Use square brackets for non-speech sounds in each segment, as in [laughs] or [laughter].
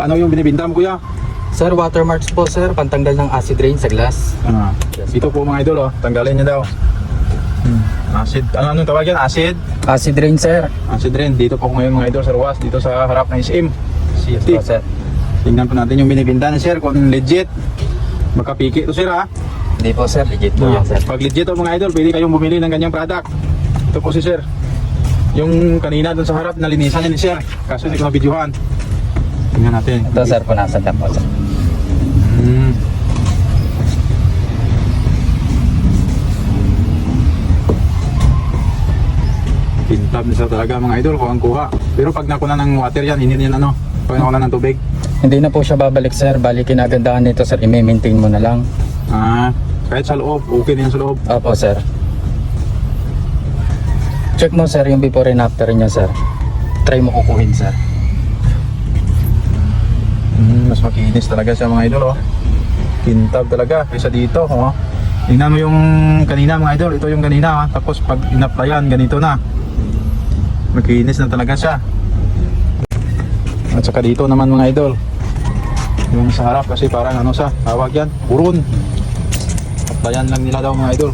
Ano yung binibinta mo kuya? Sir, watermarks po sir, pantanggal ng acid rain sa glass. Ah, ito po mga idol oh, tanggalin niya daw. Hmm. Acid, ano anong tawag yan? Acid? Acid rain sir. Acid rin. Dito po ngayon mga idol sa Ruas, dito sa harap ng SM. Yes po sir. Tingnan po natin yung binibinta ni sir kung legit. Magkapiki to sir ha. Hindi po sir, legit po yan sir. Pag legit to mga idol, pwede kayong bumili ng ganyang product. Ito po si sir. Yung kanina dun sa harap, nalinisan niya ni sir. Kaso hindi ko na-videohan. Tingnan natin. Ito sir, punasan lang po sir. Hmm. Pintab na talaga mga idol kung ang kuha. Pero pag nakuna ng water yan, hindi yan ano. Pag nakuna ng tubig. Hindi na po siya babalik sir, bali kinagandahan nito sir, i-maintain mo na lang. Ah, kahit sa loob, okay na yan sa loob. Opo sir. Check mo sir yung before and after niya sir. Try mo kukuhin sir. Mas makinis talaga siya mga idol oh. Kintab talaga kaysa dito oh. Tingnan mo yung kanina mga idol, ito yung kanina ah. Tapos pag in-applyan, ganito na. Makinis na talaga siya. At saka dito naman mga idol. Yung sa harap kasi parang ano sa tawag yan, purun. Applyan lang nila daw mga idol.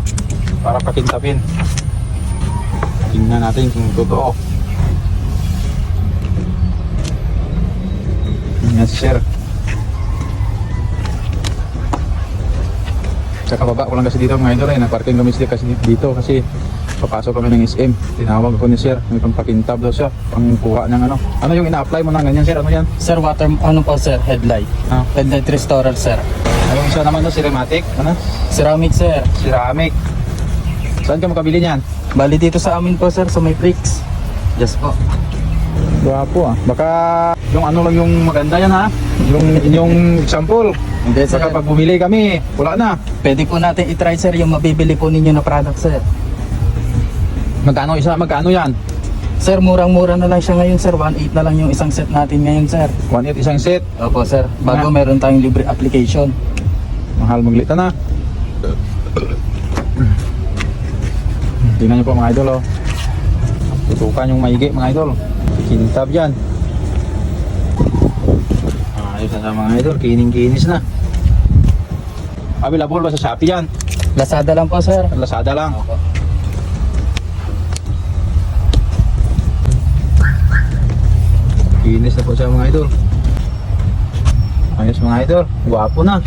Para pakintapin. Tingnan natin kung totoo. Si Sir. Sa kababa ko lang kasi dito mga idol eh, nagparking kami sila kasi dito kasi papasok kami ng SM. Tinawag ko ni Sir, may pampakintab daw siya, pangkuha ng ano. Ano yung ina-apply mo na ganyan Sir? Ano yan? Sir, water, ano po sir? Headlight. Ah, Headlight restorer sir. ano yung isa naman no, ceramatic? Ano? Ceramic sir. Ceramic. Saan ka makabili niyan? Bali dito sa amin po sir, sa may bricks. Yes po. Gwapo ah. Baka yung ano lang yung maganda yan ha? Yung inyong example. Hindi sir. Baka pag bumili kami, wala na. Pwede po natin i-try sir yung mabibili po ninyo na product sir. Magkano isa? Magkano yan? Sir, murang-mura na lang siya ngayon sir. 1.8 na lang yung isang set natin ngayon sir. 1.8 isang set. Opo sir. Bago Nga. meron tayong libre application. Mahal maglita na. Tingnan niyo po mga idol oh. Tutukan yung maigi mga idol. Kintab yan. Ayos na sa mga idol. Kining-kinis na. Available ba sa Shopee yan? Lazada lang po sir. Lazada lang. Opo. Kinis na po siya mga idol. Ayos mga idol. Gwapo na.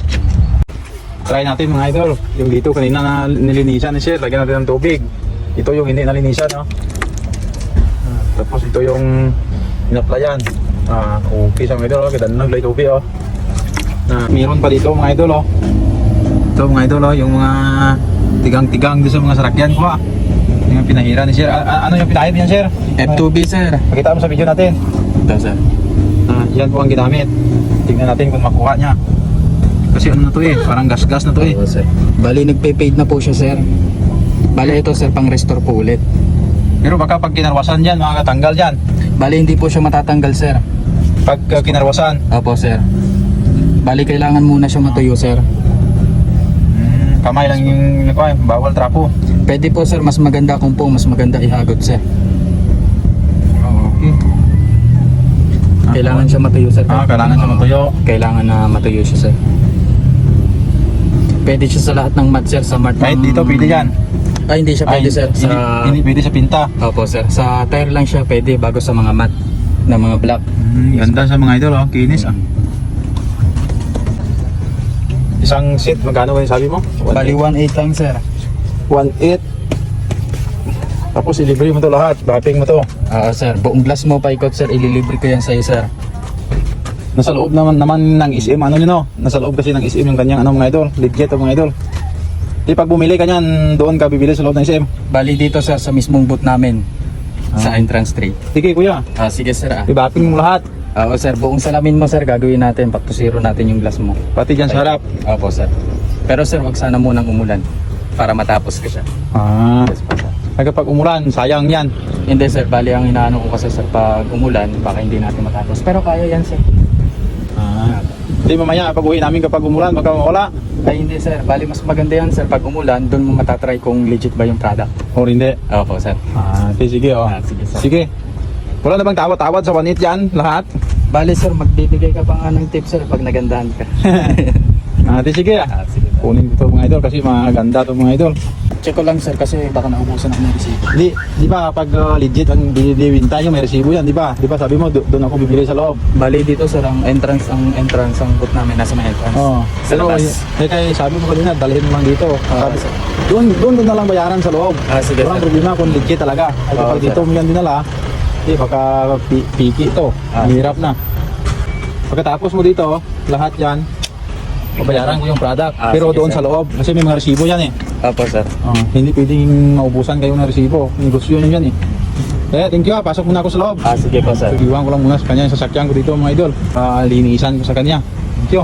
Try natin mga idol. Yung dito kanina na nilinisan ni Sir. Lagyan natin ng tubig. Ito yung hindi nalinisan. No? Tapos ito yung inaplayan. Ah, okay siya mga idol. Oh. Ganda na naglay tubig. Oh. Na, meron pa dito mga idol. Oh. Ito mga idol. Oh, yung mga tigang-tigang doon sa mga sarakyan ko. Ah. Yung pinahira ni Sir. Ah, ah, ano yung pinahira niyan Sir? F2B sir. Pakita mo sa video natin. Ito sir. Ah, yan po ang ginamit. Tingnan natin kung makuha niya. Kasi ano na to eh, parang gas-gas na to eh. Bali nagpe-fade na po siya sir. Bali ito sir pang restore po ulit. Pero baka pag kinarwasan dyan, makakatanggal dyan. Bali hindi po siya matatanggal sir. Pag uh, kinarwasan, Opo sir. Bali kailangan muna siya matuyo sir. hmm, kamay lang yung ano, bawal trapo. Pwede po sir, mas maganda kung po mas maganda ihagot sir. Okay. Kailangan siya matuyo sir. Ah, kailangan siya matuyo. Kailangan na matuyo siya sir. Pwede siya sa lahat ng mat sir. Sa mat Kahit ng- dito pwede yan. Ay hindi siya pwede Ay, sir. Hindi, Sa... hindi pwede sa pinta. Opo sir. Sa tire lang siya pwede bago sa mga mat na mga black. Hmm, ganda sa mga idol, oh. kinis ah. Isang set, magkano ba yung sabi mo? Bali 1.8 lang sir. 1.8. Tapos ilibre mo to lahat, wrapping mo to. Ah sir, buong glass mo paikot sir, ililibre ko yan sa'yo sir. Nasa loob naman naman ng SM, ano yun no? Nasa loob kasi ng SM yung kanyang ano mga idol, legit ang mga idol. Di pag bumili ka niyan, doon ka bibili sa loob ng SM. Bali dito sir sa mismong booth namin. Sa Ah. entrance 3. Sige kuya, Ah, sige sir ah. ibapping mo lahat. Oo sir, buong salamin mo sir, gagawin natin, pagpusiro natin yung glass mo. Pati dyan sa harap. Opo sir. Pero sir, wag sana munang umulan para matapos ko siya. Ah, Yes po sir. ay kapag umulan, sayang yan. Hindi sir, bali ang inaano ko kasi sir, pag umulan, baka hindi natin matapos. Pero kaya yan sir. Ah. Di mamaya, pag uwi namin kapag umulan, baka mawala. Ay hindi sir, bali mas maganda yan sir, pag umulan, doon mo matatry kung legit ba yung product. O hindi. Opo sir. Ah, sige, sige oh. Ah, sige, sir. Sige. Wala na bang tawad-tawad sa wanit yan, lahat? Bale sir, magbibigay ka pa nga ng tips sir pag nagandahan ka. [laughs] Sige ah. ah, sige. Kunin ko to mga idol kasi maganda to mga idol. Check ko lang sir kasi baka naubusan ako ng receipt. Di, di ba pag uh, legit ang binibinta nyo, may resibo yan, di ba? Di ba sabi mo, do- doon ako bibili sa loob. Bali dito sir, ang entrance, ang entrance, ang booth namin nasa may entrance. Oo. Sa Pero labas. eh, kaya sabi mo kanina, dalhin mo lang dito. Ah, Sabi- sir. doon, doon, doon na lang bayaran sa loob. Ah, sige Walang sir. problema kung legit talaga. Ay, Oo, kapag sir. dito mo yan dinala, eh, baka pi- piki ito. Ah. Hirap na. Pagkatapos mo dito, lahat yan, babayaran ko yung product. Ah, Pero sige, doon sir. sa loob, kasi may mga resibo yan eh. Opo sir. Oh, hindi pwedeng maubusan kayo ng resibo. Negosyo nyo yan eh. Kaya thank you ha, pasok muna ako sa loob. Ah, sige po sir. Iwan ko lang muna sa kanya yung sasakyan ko dito mga idol. Ah, linisan ko sa kanya. Thank you.